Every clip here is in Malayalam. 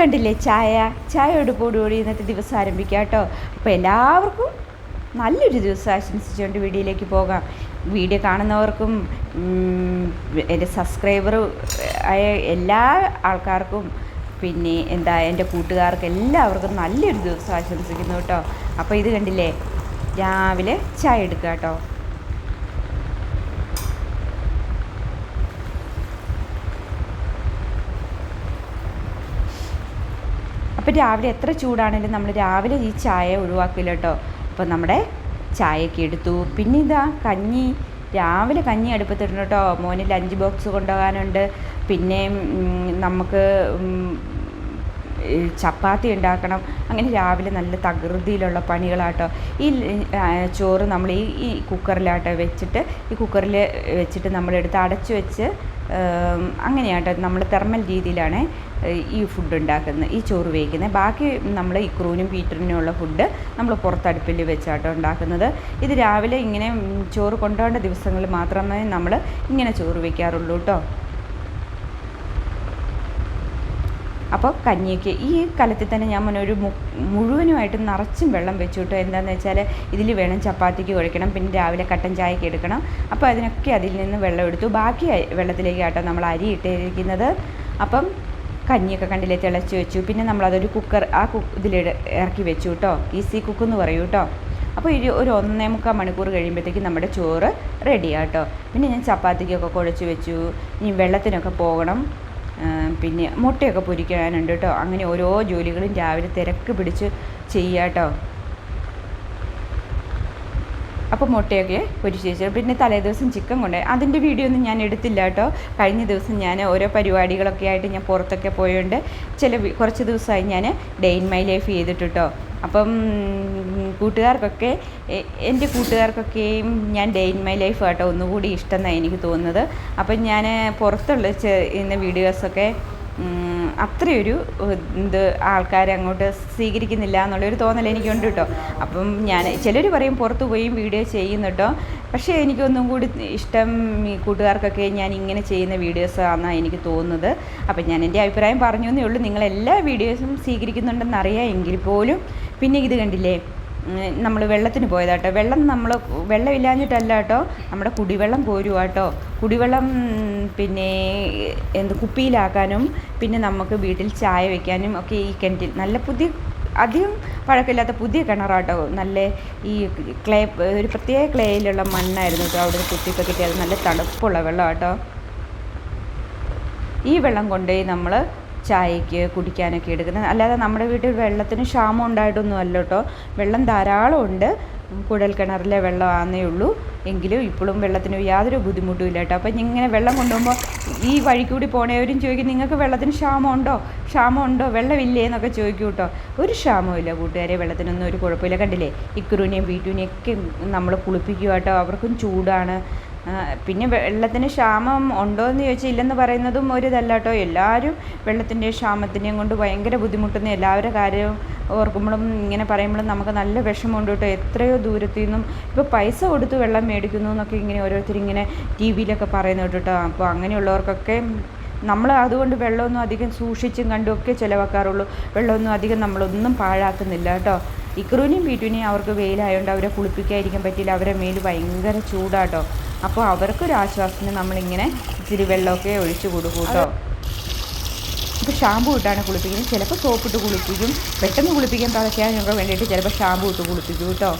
കണ്ടില്ലേ? ചായ ചായയോട് ചായയോടുകൂടി ഇന്നത്തെ ദിവസം ആരംഭിക്കാം കേട്ടോ. അപ്പോൾ എല്ലാവർക്കും നല്ലൊരു ദിവസം ആശംസിച്ചുകൊണ്ട് വീഡിയോയിലേക്ക് പോകാം. വീഡിയോ കാണുന്നവർക്കും എന്റെ സബ്സ്ക്രൈബർ ആയ എല്ലാ ആൾക്കാർക്കും പിന്നെ എന്താ എന്റെ കൂട്ടുകാർക്ക് എല്ലാവർക്കും നല്ലൊരു ദിവസം ആശംസിക്കുന്നു കേട്ടോ. അപ്പോൾ ഇത് കണ്ടില്ലേ? രാവിലെ ചായ എടുക്കുക കേട്ടോ. അപ്പോൾ രാവിലെ എത്ര ചൂടാണെങ്കിലും നമ്മൾ രാവിലെ ഈ ചായ ഒഴിവാക്കില്ല കേട്ടോ. അപ്പോൾ നമ്മുടെ ചായയൊക്കെ എടുത്തു. പിന്നെ ഇതാ കഞ്ഞി. രാവിലെ കഞ്ഞി അടുപ്പത്തിടണം കേട്ടോ. മോന് അഞ്ച് ബോക്സ് കൊണ്ടുപോകാനുണ്ട്. പിന്നെ നമുക്ക് ചപ്പാത്തി ഉണ്ടാക്കണം. അങ്ങനെ രാവിലെ നല്ല തകൃതിയിലുള്ള പണികളാട്ടോ. ഈ ചോറ് നമ്മൾ ഈ ഈ കുക്കറിലാട്ടോ വെച്ചിട്ട് ഈ കുക്കറിൽ വെച്ചിട്ട് നമ്മളെടുത്ത് അടച്ചു വെച്ച് അങ്ങനെയാട്ടോ നമ്മൾ തെർമൽ രീതിയിലാണ് ഈ ഫുഡ് ഉണ്ടാക്കുന്നത് ഈ ചോറ് വേവിക്കുന്നത്. ബാക്കി നമ്മൾ ഇക്രൂനും പീറ്ററിനും ഉള്ള ഫുഡ് നമ്മൾ പുറത്തടുപ്പിൽ വെച്ചാട്ടോ ഉണ്ടാക്കുന്നത്. ഇത് രാവിലെ ഇങ്ങനെ ചോറ് കൊണ്ടുപോകേണ്ട ദിവസങ്ങളിൽ മാത്രമേ നമ്മൾ ഇങ്ങനെ ചോറ് വയ്ക്കാറുള്ളൂ കേട്ടോ അപ്പോൾ കഞ്ഞിക്ക് ഈ കലത്തിൽ തന്നെ ഞാൻ മുന്നേ ഒരു മുഴുവനുമായിട്ട് നിറച്ചും വെള്ളം വെച്ചു കിട്ടും എന്താണെന്ന് വെച്ചാൽ ഇതിൽ വേണം ചപ്പാത്തിക്ക് കുഴക്കണം പിന്നെ രാവിലെ കട്ടൻ ചായക്ക് എടുക്കണം. അപ്പോൾ അതിനൊക്കെ അതിൽ നിന്ന് വെള്ളം എടുത്തു. ബാക്കി വെള്ളത്തിലേക്ക് ആട്ടോ നമ്മൾ അരി ഇട്ടിരിക്കുന്നത്. അപ്പം കഞ്ഞിയൊക്കെ കണ്ടില്ലേ തിളച്ച് വെച്ചു. പിന്നെ നമ്മളതൊരു കുക്കർ ആ കു ഇതിൽ ഇറക്കി വെച്ചു കേട്ടോ ഈസി കുക്ക് എന്ന് പറയൂ കേട്ടോ. അപ്പോൾ ഒരു ഒരു ഒന്നേ മുക്കാൽ മണിക്കൂർ കഴിയുമ്പോഴത്തേക്ക് നമ്മുടെ ചോറ് റെഡിയാട്ടോ. പിന്നെ ഞാൻ ചപ്പാത്തിക്കൊക്കെ കുഴച്ച് വെച്ചു. ഇനി വെള്ളത്തിനൊക്കെ പോകണം. പിന്നെ മുട്ടയൊക്കെ പൊരിക്കാനുണ്ട് കേട്ടോ. അങ്ങനെ ഓരോ ജോലികളും രാവിലെ തിരക്ക് പിടിച്ച് ചെയ്യുക കേട്ടോ അപ്പോൾ മുട്ടയൊക്കെ പൊരിച്ച് വെച്ചു പിന്നെ തലേദിവസം ചിക്കൻ കൊണ്ടുപോയി അതിന്റെ വീഡിയോ ഒന്നും ഞാൻ എടുത്തില്ല കേട്ടോ കഴിഞ്ഞ ദിവസം ഞാൻ ഓരോ പരിപാടികളൊക്കെ ആയിട്ട് ഞാൻ പുറത്തൊക്കെ പോയതുകൊണ്ട് ചില കുറച്ച് ദിവസമായി ഞാൻ ഡേ ഇൻ മൈ ലൈഫ് ചെയ്തിട്ട് അപ്പം കൂട്ടുകാർക്കൊക്കെ എന്റെ കൂട്ടുകാർക്കൊക്കെയും ഞാൻ ഡേ ഇൻ മൈ ലൈഫ് കേട്ടോ ഒന്നുകൂടി ഇഷ്ടം എന്നാണ് എനിക്ക് തോന്നുന്നത്. അപ്പം ഞാൻ പുറത്തുള്ള ഇന്ന വീഡിയോസൊക്കെ അത്രയൊരു ഇത് ആൾക്കാരെ അങ്ങോട്ട് സ്വീകരിക്കുന്നില്ല എന്നുള്ളൊരു തോന്നൽ എനിക്കുണ്ട് കേട്ടോ അപ്പം ഞാൻ ചിലർ പറയും പുറത്ത് പോയി വീഡിയോ ചെയ്യുന്നു കേട്ടോ പക്ഷേ എനിക്കൊന്നും കൂടി ഇഷ്ടം ഈ കൂട്ടുകാർക്കൊക്കെ ഞാൻ ഇങ്ങനെ ചെയ്യുന്ന വീഡിയോസ് ആണെന്നാണ് എനിക്ക് തോന്നുന്നത്. അപ്പം ഞാൻ എന്റെ അഭിപ്രായം പറഞ്ഞു എന്നേ ഉള്ളൂ. നിങ്ങൾ എല്ലാ വീഡിയോസും സ്വീകരിക്കുന്നുണ്ടെന്നറിയാം എങ്കിൽ പോലും പിന്നെ ഇത് കണ്ടില്ലേ? നമ്മൾ വെള്ളത്തിന് പോയതാട്ടോ. വെള്ളം നമ്മൾ വെള്ളമില്ലാഞ്ഞിട്ടല്ല കേട്ടോ. നമ്മുടെ കുടിവെള്ളം പോരുക കേട്ടോ കുടിവെള്ളം പിന്നെ എന്ത് കുപ്പിയിലാക്കാനും പിന്നെ നമുക്ക് വീട്ടിൽ ചായ വയ്ക്കാനും ഒക്കെ ഈ കിണറ്റിൽ നല്ല പുതിയ അധികം പഴക്കമില്ലാത്ത പുതിയ കിണറാട്ടോ. നല്ല ഈ ക്ലേ ഒരു പ്രത്യേക ക്ലേയിലുള്ള മണ്ണായിരുന്നു കേട്ടോ അവിടെ കുത്തിയൊക്കെ കിട്ടിയത്. നല്ല തണുപ്പുള്ള വെള്ളം കേട്ടോ ഈ വെള്ളം കൊണ്ടുപോയി നമ്മൾ ചായക്ക് കുടിക്കാനൊക്കെ എടുക്കുന്നത്. അല്ലാതെ നമ്മുടെ വീട്ടിൽ വെള്ളത്തിന് ക്ഷാമം ഉണ്ടായിട്ടൊന്നും അല്ല കേട്ടോ. വെള്ളം ധാരാളം ഉണ്ട്. കുഴൽ കിണറിലെ വെള്ളമാണെന്നേ ഉള്ളൂ. എങ്കിലും ഇപ്പോഴും വെള്ളത്തിന് യാതൊരു ബുദ്ധിമുട്ടും ഇല്ല കേട്ടോ. അപ്പം ഇങ്ങനെ വെള്ളം കൊണ്ടുപോകുമ്പോൾ ഈ വഴി കൂടി പോണവരും ചോദിക്കും നിങ്ങൾക്ക് വെള്ളത്തിന് ക്ഷാമം ഉണ്ടോ? ക്ഷാമം ഉണ്ടോ? വെള്ളമില്ലേ? എന്നൊക്കെ ചോദിക്കും കേട്ടോ. ഒരു ക്ഷാമവും ഇല്ല കൂട്ടുകാരെ. വെള്ളത്തിനൊന്നും ഒരു കുഴപ്പമില്ല. കണ്ടില്ലേ? ഇക്കുറുവിനെയും വീട്ടുവിനെയും ഒക്കെ നമ്മൾ കുളിപ്പിക്കുക കേട്ടോ. അവർക്കും ചൂടാണ്. പിന്നെ വെള്ളത്തിന് ക്ഷാമം ഉണ്ടോ എന്ന് ചോദിച്ചാൽ ഇല്ലെന്ന് പറയുന്നതും ഒരു ഇതല്ല കേട്ടോ എല്ലാവരും വെള്ളത്തിന്റെ ക്ഷാമത്തിനെയും കൊണ്ട് ഭയങ്കര ബുദ്ധിമുട്ടുന്ന എല്ലാവരുടെ കാര്യവും ഓർക്കുമ്പോഴും ഇങ്ങനെ പറയുമ്പോഴും നമുക്ക് നല്ല വിഷമമുണ്ട് കേട്ടോ. എത്രയോ ദൂരത്തു നിന്നും ഇപ്പോൾ പൈസ കൊടുത്ത് വെള്ളം മേടിക്കുന്നു എന്നൊക്കെ ഇങ്ങനെ ഓരോരുത്തർ ഇങ്ങനെ ടി വിയിലൊക്കെ പറയുന്നത് കേട്ടോ. അപ്പോൾ അങ്ങനെയുള്ളവർക്കൊക്കെ നമ്മൾ അതുകൊണ്ട് വെള്ളമൊന്നും അധികം സൂക്ഷിച്ചും കണ്ടും ഒക്കെ ചിലവാക്കാറുള്ളൂ. വെള്ളമൊന്നും അധികം നമ്മളൊന്നും പാഴാക്കുന്നില്ല കേട്ടോ. ഇക്രൂനെയും പീറ്റുവിനെയും അവർക്ക് വെയിലായതുകൊണ്ട് അവരെ കുളിപ്പിക്കാതിരിക്കാൻ പറ്റിയില്ല അവരെ മേൽ ഭയങ്കര ചൂടാട്ടോ അപ്പോൾ അവർക്കൊരാശ്വാസത്തിന് നമ്മളിങ്ങനെ ഇച്ചിരി വെള്ളമൊക്കെ ഒഴിച്ച് കൊടുക്കും കേട്ടോ. ഇപ്പോൾ ഷാമ്പു ഇട്ടാണ് കുളിപ്പിക്കുന്നത്. ചിലപ്പോൾ സോപ്പിട്ട് കുളിപ്പിക്കും. പെട്ടെന്ന് കുളിപ്പിക്കാൻ തളയ്ക്കാനൊക്കെ വേണ്ടിയിട്ട് ചിലപ്പോൾ ഷാമ്പു ഇട്ട് കുളിപ്പിക്കും കേട്ടോ.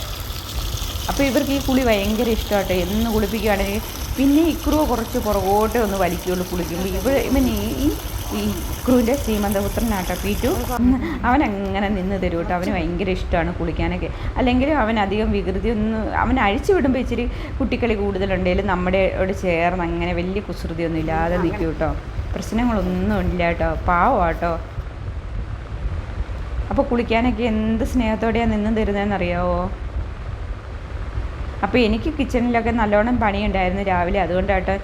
അപ്പോൾ ഇവർക്ക് ഈ കുളി ഭയങ്കര ഇഷ്ടമാട്ടോ. എന്ന് കുളിപ്പിക്കുകയാണെങ്കിൽ പിന്നെ ഇക്രുവ കുറച്ച് പുറകോട്ടേ ഒന്ന് വലിക്കുകയുള്ളൂ കുളിക്കുമ്പോൾ. ഇവ ഇവൻ ഈ ഈ- ഇക്രുവിന്റെ ശ്രീമന്തപുത്രനാട്ടോ പീറ്റു. അവൻ അങ്ങനെ നിന്ന് തരും കേട്ടോ. അവന് ഭയങ്കര ഇഷ്ടമാണ് കുളിക്കാനൊക്കെ. അല്ലെങ്കിൽ അവൻ അധികം വികൃതി ഒന്നും അവൻ അഴിച്ചു വിടുമ്പോൾ ഇച്ചിരി കുട്ടിക്കളി കൂടുതലുണ്ടെങ്കിലും നമ്മുടെ ഓട് ചേർന്ന് അങ്ങനെ വലിയ കുസൃതിയൊന്നും ഇല്ലാതെ നിൽക്കും കേട്ടോ. പ്രശ്നങ്ങളൊന്നും ഇല്ല കേട്ടോ. പാവമാട്ടോ. അപ്പോൾ കുളിക്കാനൊക്കെ എന്ത് സ്നേഹത്തോടെയാണ് നിന്ന് തരുന്നതെന്ന് അറിയാവോ അപ്പോൾ എനിക്ക് കിച്ചണിലൊക്കെ നല്ലോണം പണിയുണ്ടായിരുന്നു രാവിലെ. അതുകൊണ്ടാട്ടോ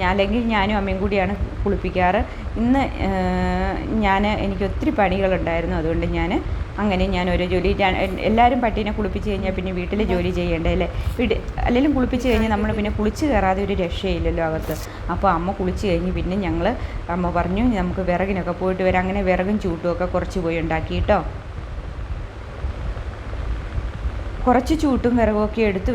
ഞാൻ അല്ലെങ്കിൽ ഞാനും അമ്മയും കൂടിയാണ് കുളിപ്പിക്കാറ്. ഇന്ന് ഞാൻ എനിക്ക് ഒത്തിരി പണികളുണ്ടായിരുന്നു. അതുകൊണ്ട് ഞാൻ അങ്ങനെ ഞാൻ ഓരോ ജോലി എല്ലാവരും പട്ടീനെ കുളിപ്പിച്ച് കഴിഞ്ഞാൽ പിന്നെ വീട്ടിൽ ജോലി ചെയ്യേണ്ടേ അല്ലേ? വീട് അല്ലെങ്കിലും കുളിപ്പിച്ച് കഴിഞ്ഞാൽ നമ്മൾ പിന്നെ കുളിച്ച് കയറാതെ ഒരു രക്ഷയില്ലല്ലോ അകത്ത് അപ്പോൾ അമ്മ കുളിച്ച് കഴിഞ്ഞ് പിന്നെ ഞങ്ങൾ അമ്മ പറഞ്ഞു നമുക്ക് വിറകിനൊക്കെ പോയിട്ട് വരാം. അങ്ങനെ വിറകും ചൂട്ടുമൊക്കെ കുറച്ച് പോയി ഉണ്ടാക്കി കേട്ടോ കുറച്ച് ചൂട്ടും വിറകൊക്കെ എടുത്ത്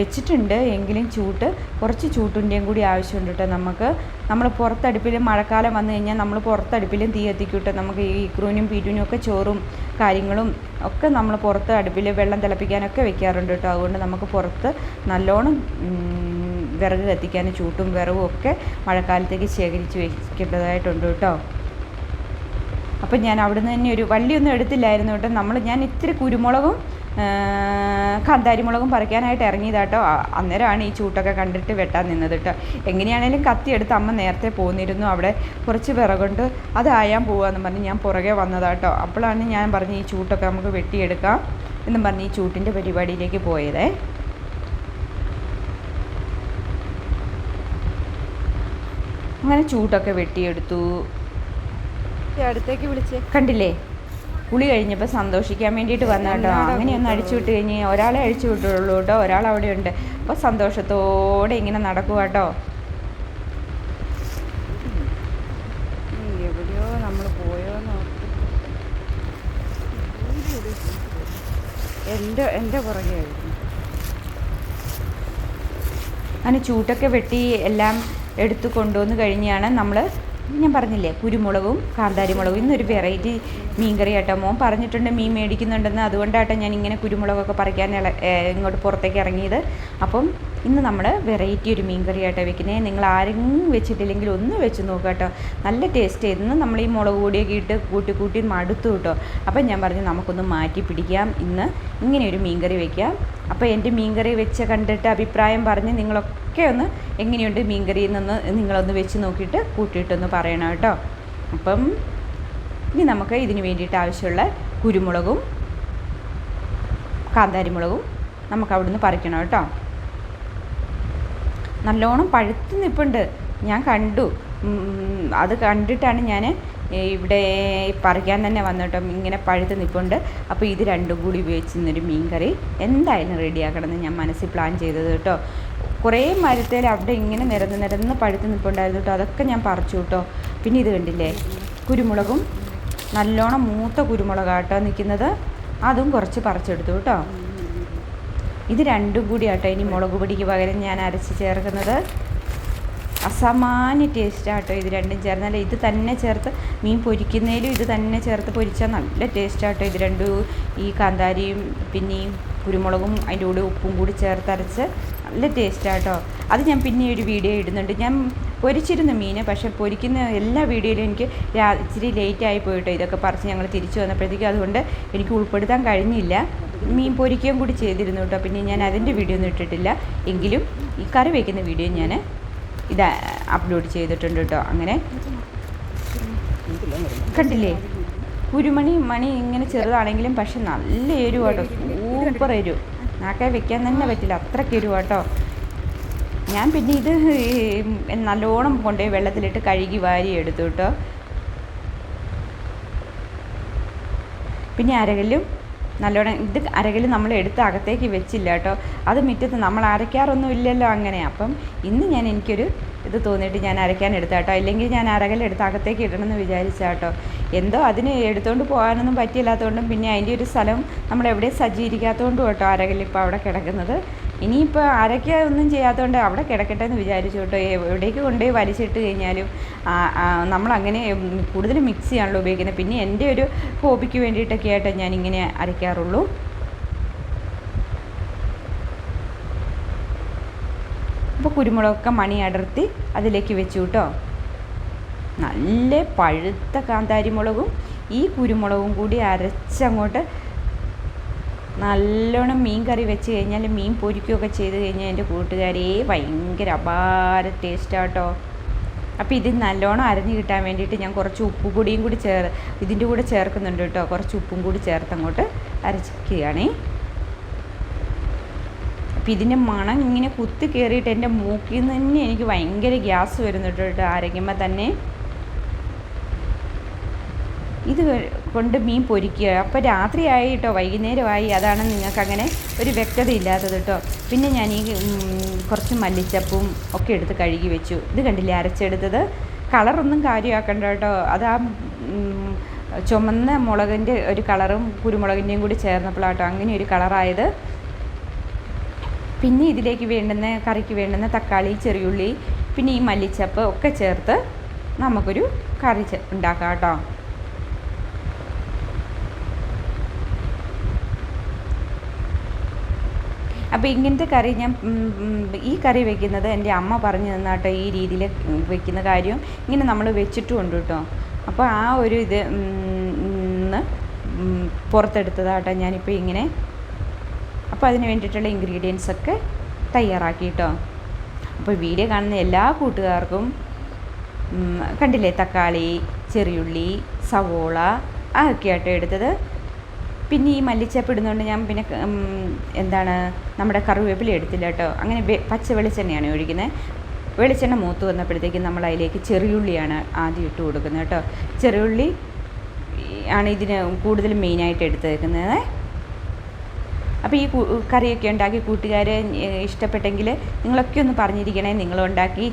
വെച്ചിട്ടുണ്ട്. എങ്കിലും ചൂട്ട് കുറച്ച് ചൂട്ടിന്റെയും കൂടി ആവശ്യമുണ്ട് കേട്ടോ നമുക്ക്. നമ്മൾ പുറത്തടുപ്പിലും മഴക്കാലം വന്നു കഴിഞ്ഞാൽ നമ്മൾ പുറത്തടുപ്പിലും തീ എത്തിക്കൂട്ടോ കേട്ടോ. നമുക്ക് ഈ ഇക്രൂനും പീറ്റൂനും ഒക്കെ ചോറും കാര്യങ്ങളും ഒക്കെ നമ്മൾ പുറത്ത് അടുപ്പിൽ വെള്ളം തിളപ്പിക്കാനൊക്കെ വെക്കാറുണ്ട് കേട്ടോ. അതുകൊണ്ട് നമുക്ക് പുറത്ത് നല്ലോണം വിറക് കത്തിക്കാനും ചൂട്ടും വിറകും ഒക്കെ മഴക്കാലത്തേക്ക് ശേഖരിച്ച് വെക്കേണ്ടതായിട്ടുണ്ട് കേട്ടോ. അപ്പം ഞാൻ അവിടുന്ന് തന്നെ ഒരു വള്ളിയൊന്നും എടുത്തില്ലായിരുന്നു കേട്ടോ. നമ്മൾ ഞാൻ ഇത്തിരി കുരുമുളകും കാന്താരിമുളകും പറിക്കാനായിട്ട് ഇറങ്ങിയതാട്ടോ. അന്നേരമാണ് ഈ ചൂട്ടൊക്കെ കണ്ടിട്ട് വെട്ടാൻ നിന്നത് കേട്ടോ എങ്ങനെയാണേലും കത്തിയെടുത്ത് അമ്മ നേരത്തെ പോന്നിരുന്നു അവിടെ കുറച്ച് വിറകൊണ്ട് അതായാൻ പോവാന്ന് പറഞ്ഞ് ഞാൻ പുറകെ വന്നതാട്ടോ. അപ്പോഴാണ് ഞാൻ പറഞ്ഞ് ഈ ചൂട്ടൊക്കെ നമുക്ക് വെട്ടിയെടുക്കാം എന്നും പറഞ്ഞ് ഈ ചൂട്ടിന്റെ പരിപാടിയിലേക്ക് പോയതേ. അങ്ങനെ ചൂട്ടൊക്കെ വെട്ടിയെടുത്തു. അടുത്തേക്ക് വിളിച്ചേ. കണ്ടില്ലേ? കുളി കഴിഞ്ഞപ്പോൾ സന്തോഷിക്കാൻ വേണ്ടിയിട്ട് വന്ന കേട്ടോ അങ്ങനെയൊന്ന് അഴിച്ചു വിട്ട് കഴിഞ്ഞ് ഒരാളെ അഴിച്ചു വിട്ടുള്ളൂ കേട്ടോ. ഒരാൾ അവിടെ ഉണ്ട് അപ്പോൾ സന്തോഷത്തോടെ ഇങ്ങനെ നടക്കുക കേട്ടോ എവിടെയോ നമ്മൾ പോയോന്ന് എന്റെ എന്റെ പുറകെ ആയിരുന്നു. അങ്ങനെ ചൂട്ടൊക്കെ വെട്ടി എല്ലാം എടുത്തു കൊണ്ടുവന്ന് കഴിഞ്ഞാണ് നമ്മൾ ഞാൻ പറഞ്ഞില്ലേ കുരുമുളകും കാന്താരി മുളകും ഇന്നൊരു വെറൈറ്റി മീൻകറി ആട്ടോ മോൻ പറഞ്ഞിട്ടുണ്ട് മീൻ മേടിക്കുന്നുണ്ടെന്ന്. അതുകൊണ്ടാട്ടോ ഞാൻ ഇങ്ങനെ കുരുമുളകൊക്കെ പറിക്കാൻ ഇങ്ങോട്ട് പുറത്തേക്ക് ഇറങ്ങിയത്. അപ്പം ഇന്ന് നമ്മൾ വെറൈറ്റി ഒരു മീൻകറി ആട്ടോ വെക്കുന്നത് നിങ്ങൾ ആരും വെച്ചിട്ടില്ലെങ്കിൽ ഒന്ന് വെച്ച് നോക്കുക കേട്ടോ നല്ല ടേസ്റ്റ് ഇന്ന് നമ്മൾ ഈ മുളക് പൊടിയൊക്കെ ഇട്ട് കൂട്ടി കൂട്ടി മടുത്തു കേട്ടോ. അപ്പം ഞാൻ പറഞ്ഞു നമുക്കൊന്ന് മാറ്റി പിടിക്കാം. ഇന്ന് ഇങ്ങനെ ഒരു മീൻകറി വെക്കാം. അപ്പോൾ എന്റെ മീൻകറി വെച്ച് കണ്ടിട്ട് അഭിപ്രായം പറഞ്ഞ് നിങ്ങളൊക്കെ ഒന്ന് എങ്ങനെയുണ്ട് മീൻകറിയിൽ നിന്ന് നിങ്ങളൊന്ന് വെച്ച് നോക്കിയിട്ട് കൂട്ടിയിട്ടൊന്ന് പറയണം കേട്ടോ. അപ്പം ഇനി നമുക്ക് ഇതിന് വേണ്ടിയിട്ട് ആവശ്യമുള്ള കുരുമുളകും കാന്താരിമുളകും നമുക്ക് അവിടുന്ന് പറിക്കണം കേട്ടോ. നല്ലോണം പഴുത്ത് നിൽപ്പുണ്ട് ഞാൻ കണ്ടു. അത് കണ്ടിട്ടാണ് ഞാൻ ഇവിടെ പറിക്കാൻ തന്നെ വന്നിട്ടോ ഇങ്ങനെ പഴുത്ത് നിൽപ്പുണ്ട് അപ്പോൾ ഇത് രണ്ടും കൂടി ഉപയോഗിച്ച് ഇന്നൊരു മീൻ കറി എന്തായാലും റെഡിയാക്കണമെന്ന് ഞാൻ മനസ്സിൽ പ്ലാൻ ചെയ്തത് കേട്ടോ. കുറേ മരത്തേൽ അവിടെ ഇങ്ങനെ നിരന്ന് നിരന്ന് പഴുത്ത് നിൽപ്പുണ്ടായിരുന്നു കേട്ടോ. അതൊക്കെ ഞാൻ പറിച്ചു കേട്ടോ. പിന്നെ ഇത് കണ്ടില്ലേ? കുരുമുളകും നല്ലോണം മൂത്ത കുരുമുളകാട്ടോ നിൽക്കുന്നത്. അതും കുറച്ച് പറിച്ചെടുത്തു കേട്ടോ. ഇത് രണ്ടും കൂടി ആട്ടോ ഇനി മുളക് പൊടിക്ക് പകരം ഞാൻ അരച്ച് ചേർക്കുന്നത്. അസാമാന്യ ടേസ്റ്റാട്ടോ ഇത് രണ്ടും ചേർന്നാൽ ഇത് തന്നെ ചേർത്ത് മീൻ പൊരിക്കുന്നതിലും ഇത് തന്നെ ചേർത്ത് പൊരിച്ചാൽ നല്ല ടേസ്റ്റാട്ടോ ഇത് രണ്ടും ഈ കാന്താരിയും പിന്നെ കുരുമുളകും അതിന്റെ കൂടെ ഉപ്പും കൂടി ചേർത്തരച്ച് നല്ല ടേസ്റ്റാട്ടോ അത് ഞാൻ പിന്നെ ഒരു വീഡിയോ ഇടുന്നുണ്ട്. ഞാൻ പൊരിച്ചിരുന്നു മീൻ പക്ഷേ പൊരിക്കുന്ന എല്ലാ വീഡിയോയിലും എനിക്ക് ഇച്ചിരി ലേറ്റ് ആയി പോയിട്ടോ ഇതൊക്കെ പറിച്ച് ഞങ്ങൾ തിരിച്ചു വന്നപ്പോഴത്തേക്കും അതുകൊണ്ട് എനിക്ക് ഉൾപ്പെടുത്താൻ കഴിഞ്ഞില്ല. മീൻ പൊരിക്കുകയും കൂടി ചെയ്തിരുന്നു കേട്ടോ. പിന്നെ ഞാൻ അതിന്റെ വീഡിയോ ഒന്നും ഇട്ടിട്ടില്ല. എങ്കിലും ഈ കറി വയ്ക്കുന്ന വീഡിയോ ഞാൻ ഇത് അപ്ലോഡ് ചെയ്തിട്ടുണ്ട് കേട്ടോ. അങ്ങനെ കണ്ടില്ലേ? കുരുമണി മണി ഇങ്ങനെ ചെറുതാണെങ്കിലും പക്ഷെ നല്ല എരുവാട്ടോ സൂപ്പർ എരിവ്. നാക്കായി വെക്കാൻ തന്നെ പറ്റില്ല. അത്രയ്ക്ക് എരിവ് കേട്ടോ. ഞാൻ പിന്നെ ഇത് നല്ലോണം കൊണ്ടുപോയി വെള്ളത്തിലിട്ട് കഴുകി വാരി എടുത്തു കേട്ടോ പിന്നെ അരകല്ലും നല്ലോണം ഇത് അരകല്ല് നമ്മൾ എടുത്ത് അകത്തേക്ക് വെച്ചില്ല കേട്ടോ അത് മുറ്റത്ത് നമ്മൾ അരയ്ക്കാറൊന്നും ഇല്ലല്ലോ അങ്ങനെ. അപ്പം ഇന്ന് ഞാൻ എനിക്കൊരു ഇത് തോന്നിയിട്ട് ഞാൻ അരയ്ക്കാൻ എടുത്ത കേട്ടോ ഇല്ലെങ്കിൽ ഞാൻ അരകല്ല് എടുത്ത് അകത്തേക്ക് ഇടണമെന്ന് വിചാരിച്ച കേട്ടോ എന്തോ അതിന് എടുത്തുകൊണ്ട് പോകാനൊന്നും പറ്റിയില്ലാത്തതുകൊണ്ടും പിന്നെ അതിന്റെ ഒരു സ്ഥലം നമ്മൾ എവിടെയും സജ്ജീകരിക്കാത്തതുകൊണ്ടും കേട്ടോ അരകല്ല് ഇപ്പോൾ അവിടെ കിടക്കുന്നത്. ഇനിയിപ്പോൾ ആരൊക്കെ ഒന്നും ചെയ്യാത്തതുകൊണ്ട് അവിടെ കിടക്കട്ടെ എന്ന് വിചാരിച്ചു കേട്ടോ. എവിടേക്ക് കൊണ്ടുപോയി വലിച്ചിട്ട് കഴിഞ്ഞാലും നമ്മളങ്ങനെ കൂടുതൽ മിക്സിയാണല്ലോ ഉപയോഗിക്കുന്നത്. പിന്നെ എന്റെ ഒരു ഹോബിക്ക് വേണ്ടിയിട്ടൊക്കെ ആയിട്ട് ഞാനിങ്ങനെ അരയ്ക്കാറുള്ളൂ. അപ്പോൾ കുരുമുളകൊക്കെ മണി അടർത്തി അതിലേക്ക് വെച്ചു കേട്ടോ. നല്ല പഴുത്ത കാന്താരിമുളകും ഈ കുരുമുളകും കൂടി അരച്ചങ്ങോട്ട് നല്ലോണം മീൻ കറി വെച്ച് കഴിഞ്ഞാൽ മീൻ പൊരിക്കുകയൊക്കെ ചെയ്ത് കഴിഞ്ഞാൽ എന്റെ കൂട്ടുകാരെ ഭയങ്കര അപാര ടേസ്റ്റാട്ടോ. അപ്പോൾ ഇത് നല്ലോണം അരഞ്ഞ് കിട്ടാൻ വേണ്ടിയിട്ട് ഞാൻ കുറച്ച് ഉപ്പ് കൂടി ചേർ ഇതിന്റെ കൂടെ ചേർക്കുന്നുണ്ട് കേട്ടോ. കുറച്ച് ഉപ്പും കൂടി ചേർത്ത് അങ്ങോട്ട് അരച്ചിരിക്കുകയാണേ. അപ്പം ഇതിന്റെ മണം ഇങ്ങനെ കുത്തി കയറിയിട്ട് എന്റെ മൂക്കിൽ നിന്ന് തന്നെ എനിക്ക് ഭയങ്കര ഗ്യാസ് വരുന്നുണ്ട് കേട്ടോ. അരയ്ക്കുമ്പോൾ തന്നെ. ഇത് കൊണ്ട് മീൻ പൊരിക്കുക. അപ്പോൾ രാത്രിയായി കേട്ടോ വൈകുന്നേരമായി. അതാണ് നിങ്ങൾക്കങ്ങനെ ഒരു വ്യക്തത ഇല്ലാത്തത് കേട്ടോ പിന്നെ ഞാൻ ഈ കുറച്ച് മല്ലിച്ചപ്പും ഒക്കെ എടുത്ത് കഴുകി വെച്ചു. ഇത് കണ്ടില്ലേ അരച്ചെടുത്തത്? കളറൊന്നും കാര്യമാക്കണ്ട കേട്ടോ അത് ആ ചുമന്ന മുളകിന്റെ ഒരു കളറും കുരുമുളകിന്റെയും കൂടി ചേർന്നപ്പോഴാട്ടോ അങ്ങനെ ഒരു കളറായത്. പിന്നെ ഇതിലേക്ക് വേണ്ടുന്ന കറിക്ക് വേണ്ടുന്ന തക്കാളി ചെറിയുള്ളി പിന്നെ ഈ മല്ലിച്ചപ്പ് ഒക്കെ ചേർത്ത് നമുക്കൊരു കറി ഉണ്ടാക്കാം കേട്ടോ അപ്പോൾ ഇങ്ങനത്തെ കറി ഞാൻ ഈ കറി വെക്കുന്നത് എന്റെ അമ്മ പറഞ്ഞു തന്നാട്ടോ ഈ രീതിയിൽ വെക്കുന്ന കാര്യം ഇങ്ങനെ നമ്മൾ വെച്ചിട്ടുമുണ്ട് കേട്ടോ. അപ്പോൾ ആ ഒരു ഇത് പുറത്തെടുത്തതാട്ടോ ഞാനിപ്പോൾ ഇങ്ങനെ. അപ്പോൾ അതിന് വേണ്ടിയിട്ടുള്ള ഇൻഗ്രീഡിയൻസ് ഒക്കെ തയ്യാറാക്കി കേട്ടോ. അപ്പോൾ വീഡിയോ കാണുന്ന എല്ലാ കൂട്ടുകാർക്കും കണ്ടില്ലേ തക്കാളി ചെറിയുള്ളി സവോള അതൊക്കെ ആട്ടോ എടുത്തത്. പിന്നെ ഈ മല്ലിച്ചപ്പ് ഇടുന്നതുകൊണ്ട് ഞാൻ പിന്നെ എന്താണ് നമ്മുടെ കറിവേപ്പില എടുത്തില്ല കേട്ടോ. അങ്ങനെ പച്ച വെളിച്ചെണ്ണയാണ് ഒഴിക്കുന്നത്. വെളിച്ചെണ്ണ മൂത്ത് വന്നപ്പോഴത്തേക്കും നമ്മൾ അതിലേക്ക് ചെറിയുള്ളിയാണ് ആദ്യം ഇട്ട് കൊടുക്കുന്നത് കേട്ടോ. ചെറിയുള്ളി ആണ് ഇതിന് കൂടുതൽ മെയിനായിട്ട് എടുത്തേക്കുന്നത്. അപ്പോൾ ഈ കറിയൊക്കെ ഉണ്ടാക്കി കൂട്ടുകാരെ ഇഷ്ടപ്പെട്ടെങ്കിൽ നിങ്ങളൊക്കെ ഒന്ന് പറഞ്ഞിരിക്കണേ. നിങ്ങളുണ്ടാക്കി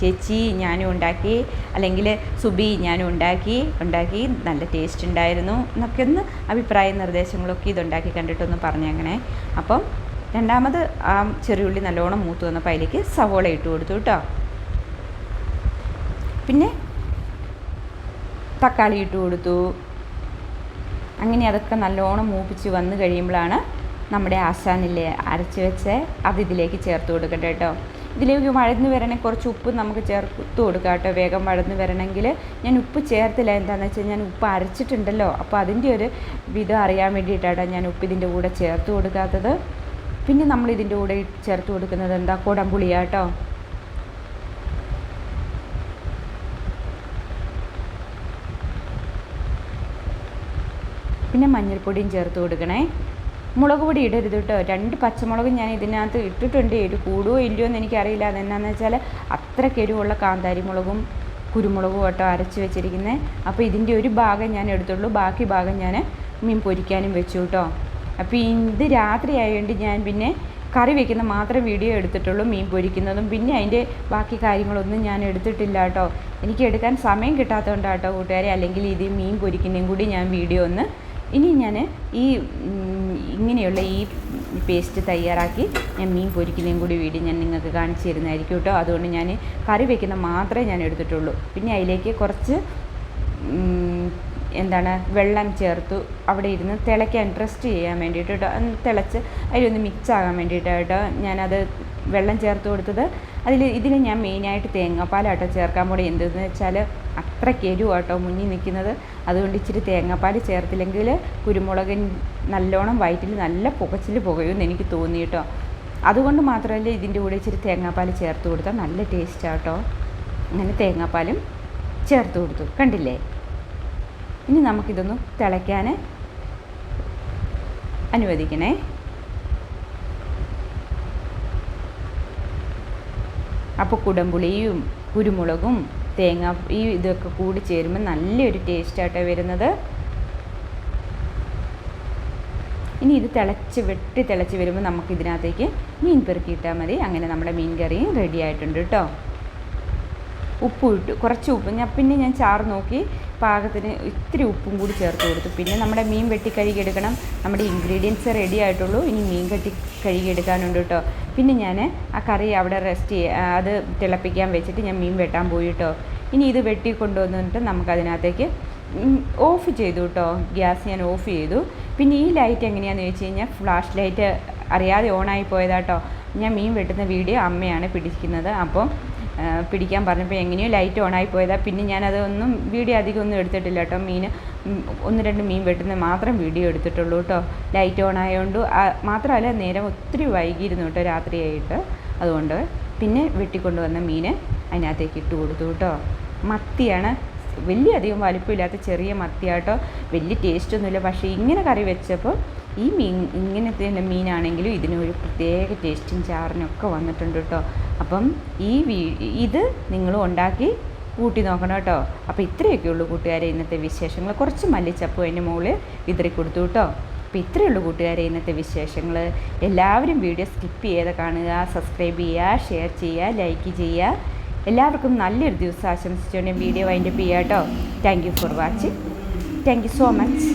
ചേച്ചി ഞാനും ഉണ്ടാക്കി അല്ലെങ്കിൽ സുബി ഞാനും ഉണ്ടാക്കി ഉണ്ടാക്കി നല്ല ടേസ്റ്റ് ഉണ്ടായിരുന്നു എന്നൊക്കെ ഒന്ന് അഭിപ്രായ നിർദ്ദേശങ്ങളൊക്കെ ഇതുണ്ടാക്കി കണ്ടിട്ടൊന്ന് പറഞ്ഞങ്ങനെ അപ്പം രണ്ടാമത് ആ ചെറിയുള്ളി നല്ലോണം മൂത്ത് വന്നപ്പോൾ അതിലേക്ക് സവോള ഇട്ട് കൊടുത്തു കേട്ടോ പിന്നെ തക്കാളി ഇട്ട് കൊടുത്തു. അങ്ങനെ അതൊക്കെ നല്ലോണം മൂപ്പിച്ച് വന്ന് കഴിയുമ്പോഴാണ് നമ്മുടെ ആശാനില്ലേ അരച്ച് വെച്ച് അത് ഇതിലേക്ക് ചേർത്ത് കൊടുക്കട്ടെ കേട്ടോ. ഇതിലേക്ക് വഴന്ന് വരണമെങ്കിൽ കുറച്ച് ഉപ്പ് നമുക്ക് ചേർത്ത് കൊടുക്കാം കേട്ടോ. വേഗം വഴന്ന് വരണമെങ്കിൽ ഞാൻ ഉപ്പ് ചേർത്തില്ല. എന്താണെന്ന് വെച്ചാൽ ഞാൻ ഉപ്പ് അരച്ചിട്ടുണ്ടല്ലോ. അപ്പോൾ അതിന്റെ ഒരു വിധം അറിയാൻ വേണ്ടിയിട്ടാണ് ഞാൻ ഉപ്പ് ഇതിന്റെ കൂടെ ചേർത്ത് കൊടുക്കാത്തത്. പിന്നെ നമ്മൾ ഇതിന്റെ കൂടെ ചേർത്ത് കൊടുക്കുന്നത് എന്താ? കുടംപുളിയാട്ടോ പിന്നെ മഞ്ഞൾപ്പൊടിയും ചേർത്ത് കൊടുക്കണേ. മുളക് പൊടി ഇടരുത് കേട്ടോ. രണ്ട് പച്ചമുളക് ഞാൻ ഇതിനകത്ത് ഇട്ടിട്ടുണ്ട്. എരിവ് കൂടുവോ ഇല്ലയോ എന്ന് എനിക്കറിയില്ല. അതെന്നാന്ന് വെച്ചാൽ അത്രയ്ക്ക് എരിവുള്ള കാന്താരി മുളകും കുരുമുളകും കേട്ടോ അരച്ച് വെച്ചിരിക്കുന്നത് അപ്പോൾ ഇതിന്റെ ഒരു ഭാഗം ഞാൻ എടുത്തുള്ളൂ. ബാക്കി ഭാഗം ഞാൻ മീൻ പൊരിക്കാനും വെച്ചു കേട്ടോ. അപ്പോൾ ഇത് രാത്രി ആയതുകൊണ്ട് ഞാൻ പിന്നെ കറി വെക്കുന്ന മാത്രം വീഡിയോ എടുത്തിട്ടുള്ളൂ മീൻ പൊരിക്കുന്നതും. പിന്നെ അതിന്റെ ബാക്കി കാര്യങ്ങളൊന്നും ഞാൻ എടുത്തിട്ടില്ല കേട്ടോ. എനിക്ക് എടുക്കാൻ സമയം കിട്ടാത്തതുകൊണ്ടാണ് കേട്ടോ കൂട്ടുകാരെ. അല്ലെങ്കിൽ ഇത് മീൻ പൊരിക്കുന്നതും കൂടി ഞാൻ വീഡിയോ ഒന്ന് ഇനി ഞാൻ ഈ ഇങ്ങനെയുള്ള ഈ പേസ്റ്റ് തയ്യാറാക്കി ഞാൻ മീൻ പൊരിക്കുന്നതും കൂടി വീഡിയോ ഞാൻ നിങ്ങൾക്ക് കാണിച്ചു തരുന്നതായിരിക്കും കേട്ടോ. അതുകൊണ്ട് ഞാൻ കറി വെക്കുന്ന മാത്രമേ ഞാൻ എടുത്തിട്ടുള്ളൂ. പിന്നെ അതിലേക്ക് കുറച്ച് എന്താണ് വെള്ളം ചേർത്തു അവിടെ ഇരുന്ന് തിളയ്ക്കാൻ ട്രസ്റ്റ് ചെയ്യാൻ വേണ്ടിയിട്ട് കേട്ടോ തിളച്ച് അതിലൊന്ന് മിക്സ് ആകാൻ വേണ്ടിയിട്ട് കേട്ടോ ഞാനത് വെള്ളം ചേർത്ത് കൊടുത്തത്. അതിൽ ഇതിൽ ഞാൻ മെയിനായിട്ട് തേങ്ങാപ്പാലാട്ടോ ചേർക്കാൻ പോലെ എന്തെന്ന് വെച്ചാൽ അത്രയ്ക്ക് എരിവാട്ടോ മുന്നിൽ നിൽക്കുന്നത്. അതുകൊണ്ട് ഇച്ചിരി തേങ്ങാപ്പാൽ ചേർത്തില്ലെങ്കിൽ കുരുമുളക് നല്ലോണം വയറ്റിൽ നല്ല പുകച്ചിൽ പുകയുമെന്ന് എനിക്ക് തോന്നി കേട്ടോ. അതുകൊണ്ട് മാത്രമല്ല ഇതിന്റെ കൂടെ ഇച്ചിരി തേങ്ങാപ്പാൽ ചേർത്ത് കൊടുത്താൽ നല്ല ടേസ്റ്റാട്ടോ അങ്ങനെ തേങ്ങാപ്പാലും ചേർത്ത് കൊടുത്തു. കണ്ടില്ലേ? ഇനി നമുക്കിതൊന്ന് തിളയ്ക്കാൻ അനുവദിക്കണേ. അപ്പോൾ കുടംപുളിയും കുരുമുളകും തേങ്ങ ഈ ഇതൊക്കെ കൂടി ചേരുമ്പോൾ നല്ലൊരു ടേസ്റ്റായിട്ടാണ് വരുന്നത്. ഇനി ഇത് തിളച്ച് വെട്ടി തിളച്ച് വരുമ്പോൾ നമുക്ക് ഇതിനകത്തേക്ക് മീൻ പെറുക്കിയിട്ടാൽ മതി. അങ്ങനെ നമ്മുടെ മീൻ കറിയും റെഡി ആയിട്ടുണ്ട് കേട്ടോ ഉപ്പ് ഇട്ടു കുറച്ച് ഉപ്പ്. ഞാൻ പിന്നെ ഞാൻ ചാറ് നോക്കി പാകത്തിന് ഇത്തിരി ഉപ്പും കൂടി ചേർത്ത് കൊടുത്തു. പിന്നെ നമ്മുടെ മീൻ വെട്ടി കഴുകിയെടുക്കണം നമ്മുടെ ഇൻഗ്രീഡിയൻസ് റെഡി ആയിട്ടുള്ളൂ. ഇനി മീൻ കട്ടി കഴുകിയെടുക്കാനുണ്ട് കേട്ടോ. പിന്നെ ഞാൻ ആ കറി അവിടെ റെസ്റ്റ് അത് തിളപ്പിക്കാൻ വെച്ചിട്ട് ഞാൻ മീൻ വെട്ടാൻ പോയി കേട്ടോ. ഇനി ഇത് വെട്ടി കൊണ്ടുവന്നിട്ട് നമുക്കതിനകത്തേക്ക് ഓഫ് ചെയ്തു കേട്ടോ. ഗ്യാസ് ഞാൻ ഓഫ് ചെയ്തു. പിന്നെ ഈ ലൈറ്റ് എങ്ങനെയാണെന്ന് ചോദിച്ചു കഴിഞ്ഞാൽ ഫ്ലാഷ് ലൈറ്റ് അറിയാതെ ഓണായി പോയതാട്ടോ ഞാൻ മീൻ വെട്ടുന്ന വീഡിയോ അമ്മയാണ് പിടിക്കുന്നത്. അപ്പം പിടിക്കാൻ പറഞ്ഞപ്പോൾ എങ്ങനെയോ ലൈറ്റ് ഓൺ ആയി പോയതാ. പിന്നെ ഞാൻ അതൊന്നും വീഡിയോ അധികം ഒന്നും എടുത്തിട്ടില്ല കേട്ടോ. മീൻ ഒന്ന് രണ്ട് മീൻ വെട്ടുന്നത് മാത്രം വീഡിയോ എടുത്തിട്ടുള്ളൂ കേട്ടോ. ലൈറ്റ് ഓൺ ആയതുകൊണ്ട് മാത്രമല്ല നേരം ഒത്തിരി വൈകിയിരുന്നു കേട്ടോ രാത്രിയായിട്ട്. അതുകൊണ്ട് പിന്നെ വെട്ടിക്കൊണ്ടുവന്ന മീൻ അതിനകത്തേക്ക് ഇട്ട് കൊടുത്തു കേട്ടോ. മത്തിയാണ്. വലിയ അധികം വലിപ്പമില്ലാത്ത ചെറിയ മത്തിയാട്ടോ വലിയ ടേസ്റ്റൊന്നുമില്ല പക്ഷേ ഇങ്ങനെ കറി വെച്ചപ്പോൾ ഈ മീൻ ഇങ്ങനത്തെ മീനാണെങ്കിലും ഇതിനൊരു പ്രത്യേക ടേസ്റ്റും ചാറിനൊക്കെ വന്നിട്ടുണ്ട് കേട്ടോ. അപ്പം ഈ ഇത് നിങ്ങൾ ഉണ്ടാക്കി കൂട്ടി നോക്കണം കേട്ടോ. അപ്പോൾ ഇത്രയൊക്കെ ഉള്ളൂ കൂട്ടുകാരെ ഇന്നത്തെ വിശേഷങ്ങൾ. കുറച്ച് മല്ലിച്ചപ്പ് അതിന്റെ മുകളിൽ വിതറി കൊടുത്തു കേട്ടോ. അപ്പോൾ ഇത്രയേ ഉള്ളൂ കൂട്ടുകാരെ ഇന്നത്തെ വിശേഷങ്ങൾ. എല്ലാവരും വീഡിയോ സ്കിപ്പ് ചെയ്ത് കാണുക സബ്സ്ക്രൈബ് ചെയ്യുക ഷെയർ ചെയ്യുക ലൈക്ക് ചെയ്യുക. എല്ലാവർക്കും നല്ലൊരു ദിവസം ആശംസിച്ചുകൊണ്ട് വീഡിയോ വൈൻഡപ്പ് ചെയ്യാം കേട്ടോ. Thank you for watching thank you so much